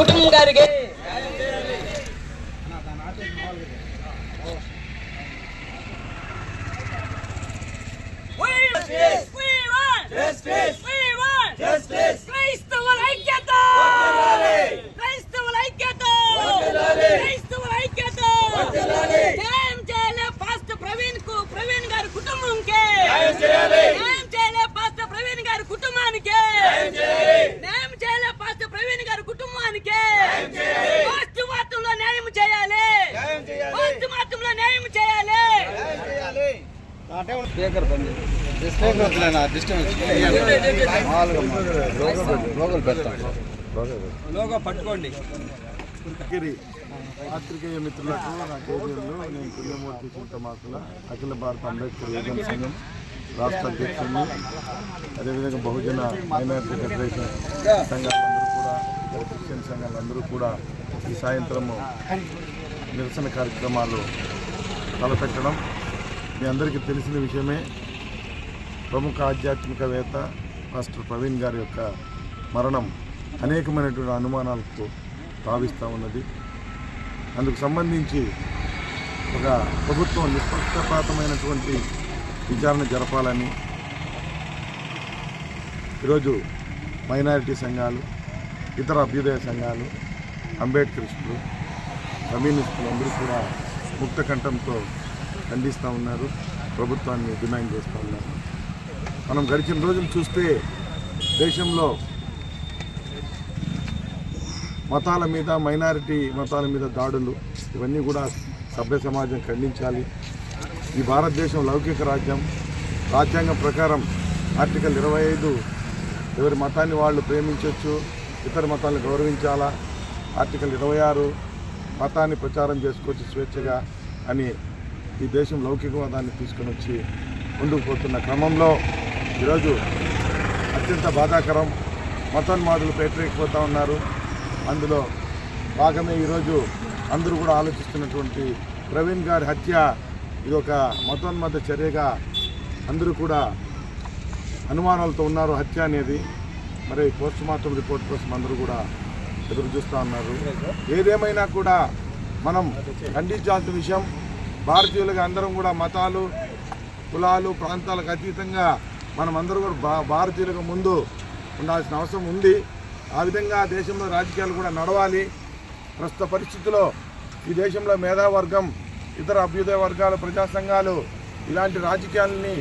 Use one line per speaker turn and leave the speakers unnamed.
కుటుంబం గారికి
క్రైస్తవుల న్యాయం చేయాలి. పోస్ట్ న్యాయం చేయాలి
స్పీకర్ బండి స్పీకర్ డిస్టర్బెన్స్ లోగల్ పెడతాం లోగో పట్టుకోండి
గిరి పాత్రికేయ మిత్రులకు నా నేను పుణ్యమూర్తి చింతమాకుల అఖిల భారత అంబేద్కర్ యోజన సంఘం రాష్ట్ర అధ్యక్షుడిని అదేవిధంగా బహుజన మైనార్టీ ఫెడరేషన్ సంఘాలందరూ క్రిస్టియన్ సంఘాలందరూ కూడా ఈ సాయంత్రము నిరసన కార్యక్రమాలు తలపెట్టడం మీ అందరికీ తెలిసిన విషయమే. ప్రముఖ ఆధ్యాత్మికవేత్త మాస్టర్ ప్రవీణ్ గారి యొక్క మరణం అనేకమైనటువంటి అనుమానాలకు భావిస్తూ ఉన్నది. అందుకు సంబంధించి ఒక ప్రభుత్వం నిష్పక్షపాతమైనటువంటి విచారణ జరపాలని ఈరోజు మైనారిటీ సంఘాలు ఇతర అభ్యుదయ సంఘాలు అంబేద్కరిస్టులు కమ్యూనిస్టులు అందరూ కూడా ముక్త కంఠంతో ఖండిస్తూ ఉన్నారు. ప్రభుత్వాన్ని డిమాండ్ చేస్తూ ఉన్నారు. మనం గడిచిన రోజులు చూస్తే దేశంలో మతాల మీద మైనారిటీ మతాల మీద దాడులు ఇవన్నీ కూడా సభ్య సమాజం ఖండించాలి. ఈ భారతదేశం లౌకిక రాజ్యం. రాజ్యాంగం ప్రకారం ఆర్టికల్ ఇరవై ఐదు ఎవరి మతాన్ని వాళ్ళు ప్రేమించవచ్చు ఇతర మతాలను గౌరవించాలా? ఆర్టికల్ ఇరవై ఆరు మతాన్ని ప్రచారం చేసుకోవచ్చు స్వేచ్ఛగా అని ఈ దేశం లౌకికవాదాన్ని తీసుకొని వచ్చి ముందుకుపోతున్న క్రమంలో ఈరోజు అత్యంత బాధాకరం మతోన్మాదులు పేటరేకపోతూ ఉన్నారు. అందులో భాగమే ఈరోజు అందరూ కూడా ఆలోచిస్తున్నటువంటి ప్రవీణ్ గారి హత్య. ఇది ఒక మతోన్మత చర్యగా అందరూ కూడా అనుమానాలతో ఉన్నారు హత్య అనేది. మరి పోస్ట్ మార్టం రిపోర్ట్ కోసం అందరూ కూడా ఎదురు చూస్తూ ఉన్నారు. ఏదేమైనా కూడా మనం ఖండించాల్సిన విషయం భారతీయులుగా అందరం కూడా మతాలు కులాలు ప్రాంతాలకు అతీతంగా మనం అందరూ కూడా భా భారతీయులకు ముందు ఉండాల్సిన అవసరం ఉంది. ఆ విధంగా దేశంలో రాజకీయాలు కూడా నడవాలి. ప్రస్తుత పరిస్థితుల్లో ఈ దేశంలో మేధావర్గం ఇతర అభ్యుదయ వర్గాలు ప్రజా సంఘాలు ఇలాంటి రాజకీయాలని